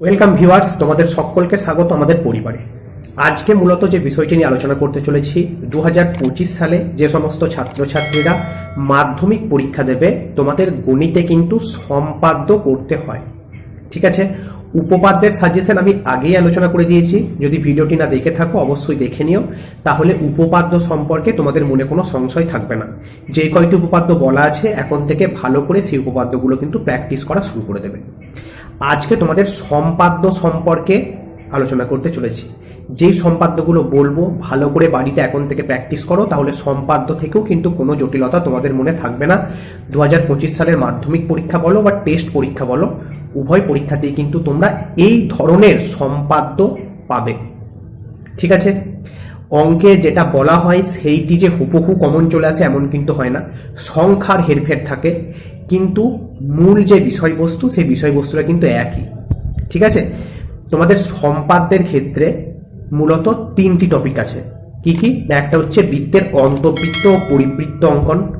Welcome viewers তোমাদের সকলকে স্বাগত আমাদের পরিবারে। আজকে মূলত যে বিষয়টি নিয়ে আলোচনা করতে চলেছি দু হাজার পঁচিশ সালে যে সমস্ত ছাত্রছাত্রীরা মাধ্যমিক পরীক্ষা দেবে, তোমাদের গণিতে কিন্তু সম্পাদ্য করতে হয়। ঠিক আছে? উপপাদ্যের সাজেশন আমি আগেই আলোচনা করে দিয়েছি। যদি ভিডিওটি না দেখে থাকো, অবশ্যই দেখে নিও। তাহলে উপপাদ্য সম্পর্কে তোমাদের মনে কোনো সংশয় থাকবে না। যে কয়টি উপপাদ্য বলা আছে, এখন থেকে ভালো করে সেই উপপাদ্যগুলো কিন্তু প্র্যাকটিস করা শুরু করে দেবে। আজকে তোমাদের সম্পাদ্য সম্পর্কে আলোচনা করতে চলেছি। যেই সম্পাদ্যগুলো বলব, ভালো করে বাড়িতে এখন থেকে প্র্যাকটিস করো, তাহলে সম্পাদ্য থেকেও কিন্তু কোনো জটিলতা তোমাদের মনে থাকবে না। দু হাজার পঁচিশ সালের মাধ্যমিক পরীক্ষা বলো বা টেস্ট পরীক্ষা বলো, উভয় পরীক্ষাতেই কিন্তু তোমরা এই ধরনের সম্পাদ্য পাবে। ঠিক আছে? অঙ্কে যেটা বলা হয়, সেইটি যে হুবহু কমন চলে আসে, এমন কিন্তু হয় না। সংখ্যার হেরফের থাকে, কিন্তু মূল যে বিষয়বস্তু, সেই বিষয়বস্তুটা কিন্তু একই। ঠিক আছে? তোমাদের সম্পাদ্যের ক্ষেত্রে মূলত তিনটি টপিক আছে। কি কি? একটা হচ্ছে বৃত্তের অন্তবৃত্ত ও পরিবৃত্ত অঙ্কন,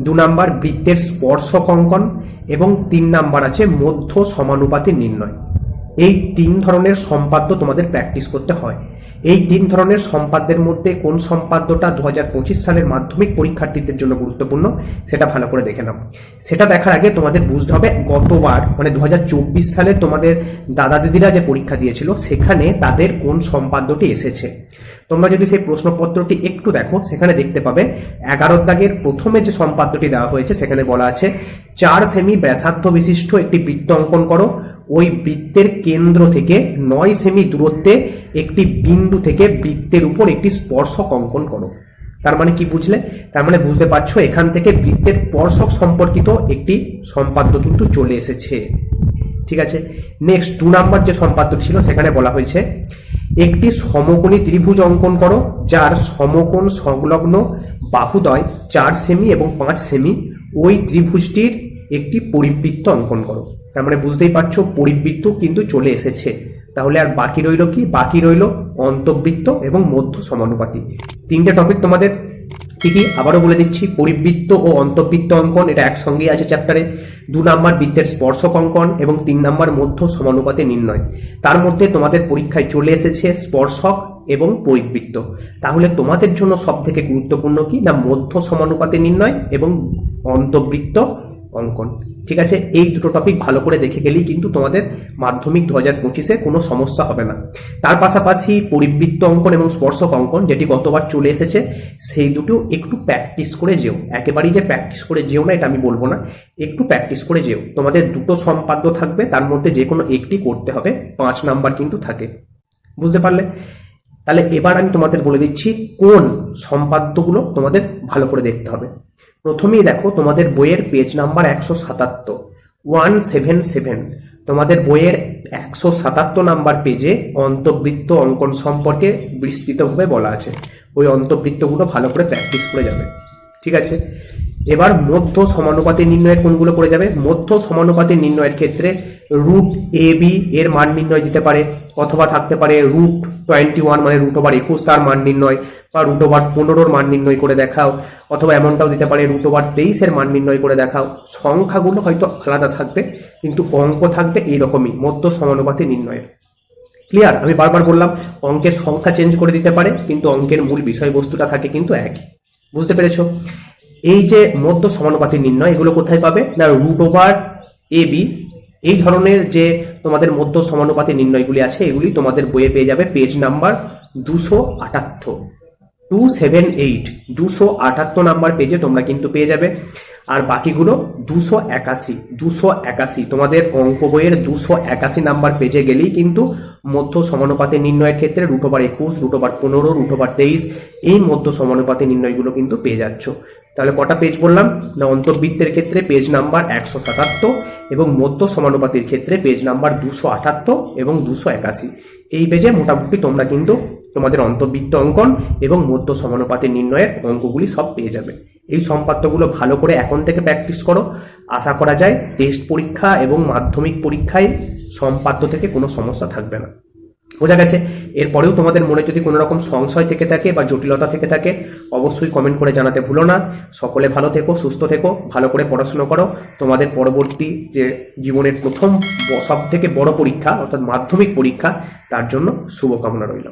দু নাম্বার বৃত্তের স্পর্শক অঙ্কন, এবং তিন নাম্বার আছে মধ্য সমানুপাতি নির্ণয়। এই তিন ধরনের সম্পাদ্য তোমাদের প্র্যাকটিস করতে হয়। এই তিন ধরনের সম্পাদ্যের মধ্যে কোন সম্পাদ্যটা দু পঁচিশ সালের মাধ্যমিক পরীক্ষার্থীদের জন্য গুরুত্বপূর্ণ, সেটা ভালো করে দেখে নাও। সেটা দেখার আগে তোমাদের বুঝতে হবে, গতবার মানে দু হাজার চব্বিশ সালে তোমাদের দাদা দিদিরা যে পরীক্ষা দিয়েছিল, সেখানে তাদের কোন সম্পাদ্যটি এসেছে। তোমরা যদি সেই প্রশ্নপত্রটি একটু দেখো, সেখানে দেখতে পাবে, এগারো দাগের প্রথমে যে সম্পাদ্যটি দেওয়া হয়েছে, সেখানে বলা আছে, চার সেমি ব্যাসার্ধ বিশিষ্ট একটি বৃত্ত অঙ্কন করো ওই বৃত্তের কেন্দ্র থেকে নয় সেমি দূরত্বে একটি বিন্দু থেকে বৃত্তের উপর একটি স্পর্শক অঙ্কন করো। তার মানে কি বুঝলে? তার মানে বুঝতে পারছ, এখান থেকে বৃত্তের স্পর্শক সম্পর্কিত একটি সম্পাদ্য কিন্তু চলে এসেছে। ঠিক আছে? নেক্সট দু নাম্বার যে সম্পাদ্য ছিল, সেখানে বলা হয়েছে, একটি সমকোণী ত্রিভুজ অঙ্কন করো, যার সমকোণ সংলগ্ন বাহুদয় চার সেমি এবং পাঁচ সেমি। ওই ত্রিভুজটির একটি পরিবৃত্ত অঙ্কন করো। তার মানে বুঝতেই পারছ, পরিবৃত্ত কিন্তু চলে এসেছে। তাহলে আর বাকি রইল কি? বাকি রইল অন্তবৃত্ত এবং মধ্য সমানুপাতি। তিনটে টপিক তোমাদের কি কি আবারও বলে দিচ্ছি, পরিবৃত্ত ও অন্তবৃত্ত অঙ্কন, এটা একসঙ্গেই আছে চ্যাপ্টারে দু নাম্বার বৃত্তের স্পর্শক অঙ্কন এবং তিন নাম্বার মধ্য সমানুপাতে নির্ণয়। তার মধ্যে তোমাদের পরীক্ষায় চলে এসেছে স্পর্শক এবং পরিবৃত্ত। তাহলে তোমাদের জন্য সব থেকে গুরুত্বপূর্ণ কি? না মধ্য সমানুপাতে নির্ণয় এবং অন্তবৃত্ত অঙ্কন ঠিক আছে? এই দুটো টপিক ভালো করে দেখে গেলেই কিন্তু তোমাদের মাধ্যমিক দু হাজার পঁচিশে কোনো সমস্যা হবে না। তার পাশাপাশি পরিবৃত্ত অঙ্কন এবং স্পর্শক অঙ্কন যেটি গতবার চলে এসেছে, সেই দুটো একটু প্র্যাকটিস করে যেও। একেবারেই যে প্র্যাকটিস করে যেও না, এটা আমি বলব না। একটু প্র্যাকটিস করে যেও। তোমাদের দুটো সম্পাদ্য থাকবে, তার মধ্যে যে কোনো একটি করতে হবে। পাঁচ নাম্বার কিন্তু থাকে। বুঝতে পারলে? তাহলে এবার আমি তোমাদের বলে দিচ্ছি কোন সম্পাদ্যগুলো তোমাদের ভালো করে দেখতে হবে। প্রথমেই দেখো তোমাদের বইয়ের পেজ নাম্বার একশো সাতাত্তর ওয়ান সেভেন সেভেন তোমাদের বইয়ের একশো সাতাত্তর নাম্বার পেজে অন্তবৃত্ত অঙ্কন সম্পর্কে বিস্তৃতভাবে বলা আছে। ওই অন্তবৃত্তগুলো ভালো করে প্র্যাকটিস করে যাবে। ঠিক আছে? এবার মধ্য সমানুপাতি নির্ণয়ের কোনগুলো করে যাবে? মধ্য সমানুপাতি নির্ণয়ের ক্ষেত্রে রুট এ বি এর মান নির্ণয় দিতে পারে, অথবা থাকতে পারে রুট টোয়েন্টি ওয়ান মানে রুট ওভার একুশ তার মান নির্ণয়, বা রুট ওভার পনেরোর মান নির্ণয় করে দেখাও, অথবা এমনটাও দিতে পারে রুট ওভার তেইশের মান নির্ণয় করে দেখাও। সংখ্যাগুলো হয়তো আলাদা থাকবে, কিন্তু অঙ্ক থাকবে এইরকমই, মধ্য সমানুপাতি নির্ণয়ের। ক্লিয়ার আমি বারবার বললাম, অঙ্কের সংখ্যা চেঞ্জ করে দিতে পারে, কিন্তু অঙ্কের মূল বিষয়বস্তুটা থাকে কিন্তু একই। বুঝতে পেরেছ? এই যে মধ্য সমানুপাতি নির্ণয়, এগুলো কোথায় পাবে? না রুট ওভার এ বি এই ধরনের যে তোমাদের মধ্য সমানুপাতি নির্ণয়গুলি আছে, এগুলি তোমাদের বইয়ে পেয়ে যাবে। পেজ নাম্বার দুশো আটাত্তর টু সেভেন এইট দুশো আটাত্তর নাম্বার পেজে তোমরা কিন্তু পেয়ে যাবে। আর বাকিগুলো দুশো একাশি দুশো একাশি, তোমাদের অঙ্ক বইয়ের দুশো একাশি নাম্বার পেজে গেলেই কিন্তু মধ্য সমানুপাতি নির্ণয়ের ক্ষেত্রে রুট ওভার একুশ রুট ওভার পনেরো রুট তেইশ, এই মধ্য সমানুপাতি নির্ণয়গুলো কিন্তু পেয়ে যাচ্ছ। তাহলে কটা পেজ বললাম? না, অন্তর্বৃত্তের ক্ষেত্রে পেজ নাম্বার একশো সাতাত্তর এবং মধ্য সমানুপাতির ক্ষেত্রে পেজ নাম্বার দুশো আটাত্তর এবং দুশো একাশি। এই পেজে মোটামুটি তোমরা কিন্তু তোমাদের অন্তর্বৃত্ত অঙ্কন এবং মধ্য সমানুপাতি নির্ণয়ের অঙ্কগুলি সব পেয়ে যাবে। এই সম্পাদ্যগুলো ভালো করে এখন থেকে প্র্যাকটিস করো। আশা করা যায় টেস্ট পরীক্ষা এবং মাধ্যমিক পরীক্ষায় সম্পাদ্য থেকে কোনো সমস্যা থাকবে না। বোঝা গেছে। এরপরেও তোমাদের মনে যদি কোনো রকম সংশয় থেকে থাকে বা জটিলতা থেকে থাকে, অবশ্যই কমেন্ট করে জানাতে ভুলো না। সকলে ভালো থেকো, সুস্থ থেকো, ভালো করে পড়াশুনো করো। তোমাদের পরবর্তী যে জীবনের প্রথম সব থেকে বড় পরীক্ষা, অর্থাৎ মাধ্যমিক পরীক্ষা, তার জন্য শুভকামনা রইল।